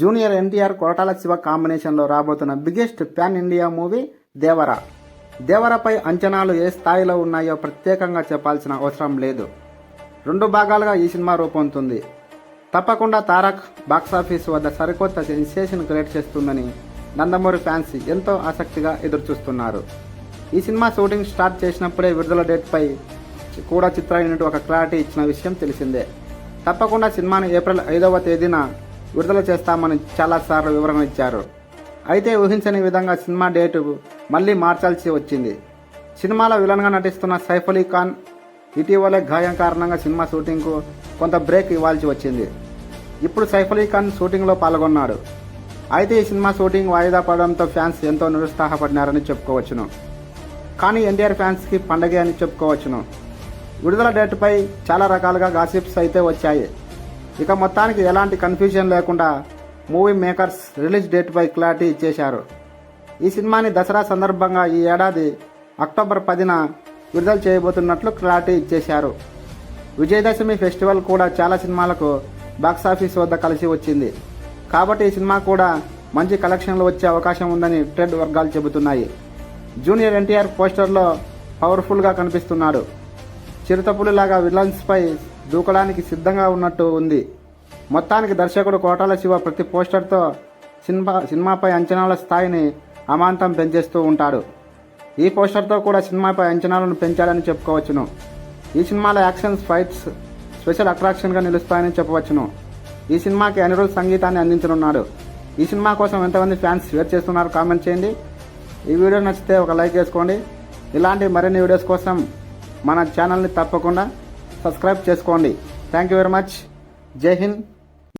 Junior NTR Koratala Siva కాంబినేషన్లో రాబోతున్న biggest pan India movie Devara. దేవరపై అంచనాలు ఏ స్థాయిలో ఉన్నాయో ప్రత్యేకంగా చెప్పాల్సిన అవసరం లేదు. రెండు భాగాలుగా ఈ సినిమా రూపొందుతుంది. తప్పకుండా తారక్ బాక్సాఫీస్ వద్ద సరికొత్త సెన్సేషన్ క్రియేట్ చేస్తుందని నందమూరి ఫ్యాన్స్ ఎంతో ఆసక్తిగా ఎదురుచూస్తున్నారు. ఈ సినిమా షూటింగ్ స్టార్ట్ చేసినప్పుడే విడుదల డేట్పై కూడా చిత్ర యూనిట్ ఒక క్లారిటీ ఇచ్చిన విషయం తెలిసిందే. తప్పకుండా సినిమాను ఏప్రిల్ ఐదవ తేదీన విడుదల చేస్తామని చాలాసార్లు వివరణ ఇచ్చారు. అయితే ఊహించని విధంగా సినిమా డేటు మళ్ళీ మార్చాల్సి వచ్చింది. సినిమాలో విలన్గా నటిస్తున్న సైఫ్ అలీ ఖాన్ ఇటీవలే గాయం కారణంగా సినిమా షూటింగ్కు కొంత బ్రేక్ ఇవ్వాల్సి వచ్చింది. ఇప్పుడు సైఫ్ అలీ ఖాన్ షూటింగ్లో పాల్గొన్నాడు. అయితే ఈ సినిమా షూటింగ్ వాయిదా పడడంతో ఫ్యాన్స్ ఎంతో నిరుత్సాహపడినారని చెప్పుకోవచ్చును. కానీ ఎన్టీఆర్ ఫ్యాన్స్కి పండగే అని చెప్పుకోవచ్చును. విడుదల డేట్పై చాలా రకాలుగా గాసిప్స్ అయితే వచ్చాయి. ఇక మొత్తానికి ఎలాంటి కన్ఫ్యూజన్ లేకుండా మూవీ మేకర్స్ రిలీజ్ డేట్పై క్లారిటీ ఇచ్చేశారు. ఈ సినిమాని దసరా సందర్భంగా ఈ ఏడాది అక్టోబర్ పదిన విడుదల చేయబోతున్నట్లు క్లారిటీ ఇచ్చేశారు. విజయదశమి ఫెస్టివల్ కూడా చాలా సినిమాలకు బాక్సాఫీస్ వద్ద కలిసి వచ్చింది. కాబట్టి ఈ సినిమా కూడా మంచి కలెక్షన్లు వచ్చే అవకాశం ఉందని ట్రేడ్ వర్గాలు చెబుతున్నాయి. జూనియర్ ఎన్టీఆర్ పోస్టర్లో పవర్ఫుల్గా కనిపిస్తున్నాడు. చిరుతపులిలాగా విలన్స్పై దూకడానికి సిద్ధంగా ఉన్నట్టు ఉంది. మొత్తానికి దర్శకుడు కోటాల శివ ప్రతి పోస్టర్తో సినిమా సినిమాపై అంచనాల స్థాయిని అమాంతం పెంచేస్తూ ఉంటాడు. ఈ పోస్టర్తో కూడా సినిమాపై అంచనాలను పెంచాలని చెప్పుకోవచ్చును. ఈ సినిమాలో యాక్షన్స్ ఫైట్స్ స్పెషల్ అట్రాక్షన్గా నిలుస్తాయని చెప్పవచ్చును. ఈ సినిమాకి అనిరుల్ సంగీతాన్ని అందించనున్నాడు. ఈ సినిమా కోసం ఎంతమంది ఫ్యాన్స్ షేర్ చేస్తున్నారు కామెంట్ చేయండి. ఈ వీడియో నచ్చితే ఒక లైక్ వేసుకోండి. ఇలాంటి మరిన్ని వీడియోస్ కోసం మన ఛానల్ని తప్పకుండా సబ్స్క్రైబ్ చేసుకోండి. థ్యాంక్ యూ వెరీ మచ్ జై హింద్